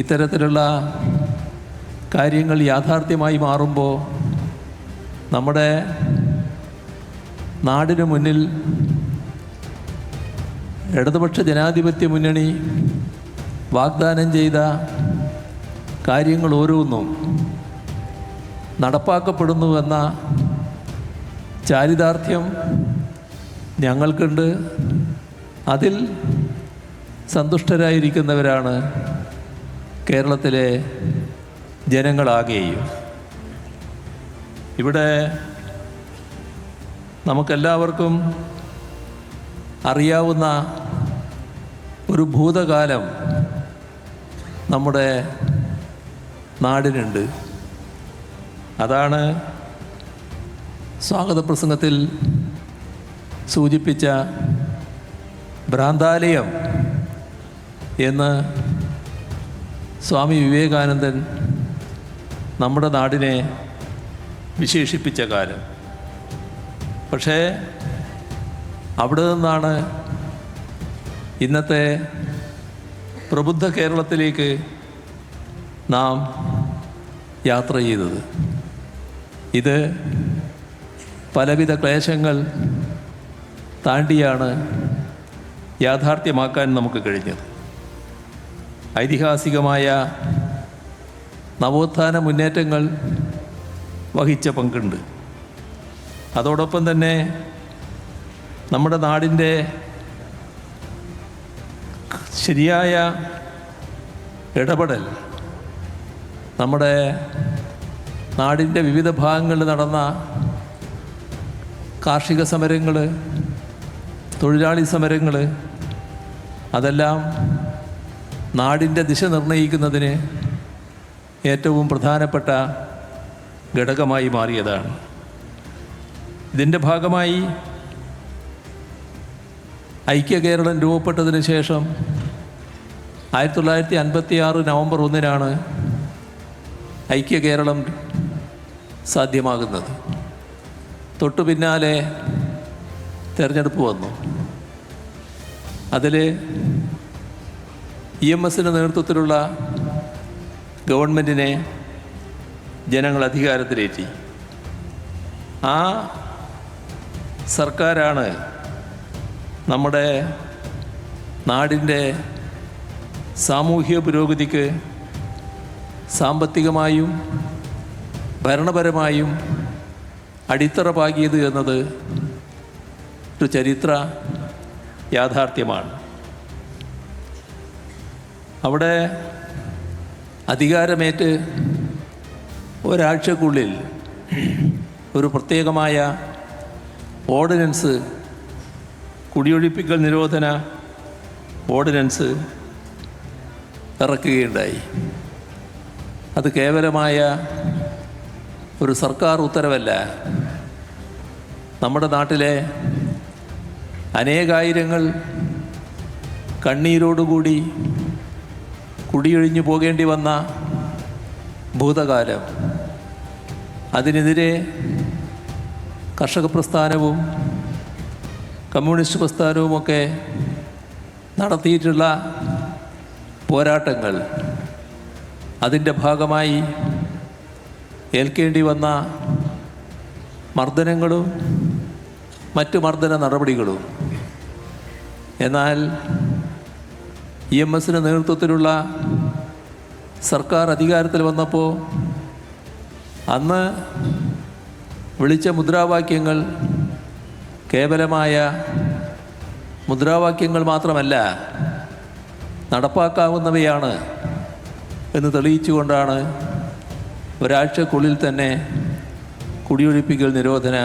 ഇത്തരത്തിലുള്ള കാര്യങ്ങൾ യാഥാർത്ഥ്യമായി മാറുമ്പോൾ നമ്മുടെ നാടിന് മുന്നിൽ ഇടതുപക്ഷ ജനാധിപത്യ മുന്നണി വാഗ്ദാനം ചെയ്ത കാര്യങ്ങൾ ഓരോന്നും നടപ്പാക്കപ്പെടുന്നുവെന്ന ചാരിതാർത്ഥ്യം ഞങ്ങൾക്കുണ്ട്. അതിൽ സന്തുഷ്ടരായിരിക്കുന്നവരാണ് കേരളത്തിലെ ജനങ്ങളാകെയും. ഇവിടെ നമുക്കെല്ലാവർക്കും അറിയാവുന്ന ഒരു ഭൂതകാലം നമ്മുടെ നാടിനുണ്ട്. അതാണ് സ്വാഗത പ്രസംഗത്തിൽ സൂചിപ്പിച്ച ഭ്രാന്താലയം എന്ന് സ്വാമി വിവേകാനന്ദൻ നമ്മുടെ നാടിനെ വിശേഷിപ്പിച്ച കാലം. പക്ഷേ അവിടെ നിന്നാണ് ഇന്നത്തെ പ്രബുദ്ധ കേരളത്തിലേക്ക് നാം യാത്ര ചെയ്തത്. ഇത് പലവിധ ക്ലേശങ്ങൾ താണ്ടിയാണ് യാഥാർത്ഥ്യമാക്കാൻ നമുക്ക് കഴിഞ്ഞത്. ഐതിഹാസികമായ നവോത്ഥാന മുന്നേറ്റങ്ങൾ വഹിച്ച പങ്കുണ്ട്. അതോടൊപ്പം തന്നെ നമ്മുടെ നാടിന്റെ ശരിയായ ഇടപെടൽ നമ്മുടെ നാടിന്റെ വിവിധ ഭാഗങ്ങളിൽ നടന്ന കാർഷിക സമരങ്ങൾ തൊഴിലാളി സമരങ്ങൾ അതെല്ലാം നാടിന്റെ ദിശ നിർണയിക്കുന്നതിന് ഏറ്റവും പ്രധാനപ്പെട്ട ഘടകമായി മാറിയതാണ്. ഇതിന്റെ ഭാഗമായി ഐക്യ കേരളം രൂപപ്പെട്ടതിന് ശേഷം ആയിരത്തി തൊള്ളായിരത്തി അൻപത്തി ആറ് നവംബർ ഒന്നിനാണ് ഐക്യ കേരളം സാധ്യമാകുന്നത്. തൊട്ടു പിന്നാലെ തിരഞ്ഞെടുപ്പ് വന്നു. അതിൽ ഇ എം എസിന്റെ നേതൃത്വത്തിലുള്ള ഗവൺമെന്റിനെ ജനങ്ങൾ അധികാരത്തിലേറ്റി. ആ സർക്കാരാണ് നമ്മുടെ നാടിന്റെ സാമൂഹിക പുരോഗതിക്ക് സാമ്പത്തികമായും ഭരണപരമായും അടിത്തറ പാകിയത് എന്നത് ഒരു ചരിത്ര യാഥാർത്ഥ്യമാണ്. അവിടെ അധികാരമേറ്റ് ഒരാഴ്ചക്കുള്ളിൽ ഒരു പ്രത്യേകമായ ഓർഡിനൻസ് കുടിയൊഴിപ്പിക്കൽ നിരോധന ഓർഡിനൻസ് ഇറക്കുകയുണ്ടായി. അത് കേവലമായ ഒരു സർക്കാർ ഉത്തരവല്ല. നമ്മുടെ നാട്ടിലെ അനേകായിരങ്ങൾ കണ്ണീരോടുകൂടി കുടിയൊഴിഞ്ഞു പോകേണ്ടി വന്ന ഭൂതകാലം. അതിനെതിരെ കർഷക പ്രസ്ഥാനവും കമ്മ്യൂണിസ്റ്റ് പ്രസ്ഥാനവുമൊക്കെ നടത്തിയിട്ടുള്ള പോരാട്ടങ്ങൾ അതിന്റെ ഭാഗമായി ഏൽക്കേണ്ടി വന്ന മർദ്ദനങ്ങളും മറ്റു മർദ്ദന നടപടികളും. എന്നാൽ ഇ എം എസിന്റെ നേതൃത്വത്തിലുള്ള സർക്കാർ അധികാരത്തിൽ വന്നപ്പോൾ അന്ന് വിളിച്ച മുദ്രാവാക്യങ്ങൾ കേവലമായ മുദ്രാവാക്യങ്ങൾ മാത്രമല്ല നടപ്പാക്കാവുന്നവയാണ് എന്ന് തെളിയിച്ചുകൊണ്ടാണ് ഒരാഴ്ചക്കുള്ളിൽ തന്നെ കുടിയൊഴിപ്പിക്കൽ നിരോധന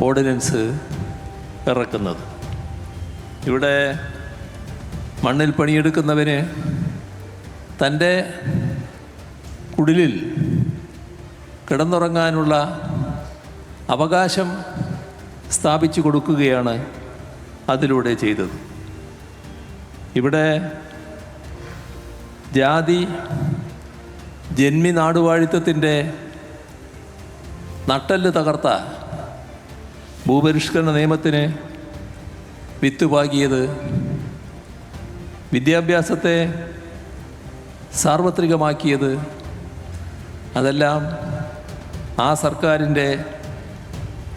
ഓർഡിനൻസ് ഇറക്കുന്നത്. ഇവിടെ മണ്ണിൽ പണിയെടുക്കുന്നവന് തന്റെ കുടിലിൽ കിടന്നുറങ്ങാനുള്ള അവകാശം സ്ഥാപിച്ചു കൊടുക്കുകയാണ് അതിലൂടെ ചെയ്തത്. ഇവിടെ ജാതി ജന്മി നാടുവാഴിത്തത്തിന്റെ നട്ടൽ തകർത്ത ഭൂപരിഷ്കരണ നിയമത്തിന് വിത്ത് പാകിയത് വിദ്യാഭ്യാസത്തെ സാർവത്രികമാക്കിയത് അതെല്ലാം ആ സർക്കാരിന്റെ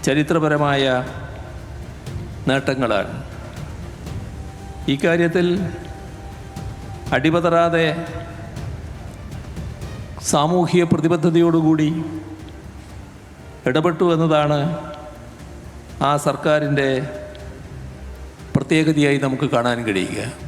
ചരിത്രപരമായ നേട്ടങ്ങളാണ്. ഇക്കാര്യത്തിൽ അടിപതറാതെ സാമൂഹിക പ്രതിബദ്ധതയോടുകൂടി ഇടപെട്ടു എന്നതാണ് ആ സർക്കാരിന്റെ പ്രത്യേകതയായി നമുക്ക് കാണാൻ കഴിയുക.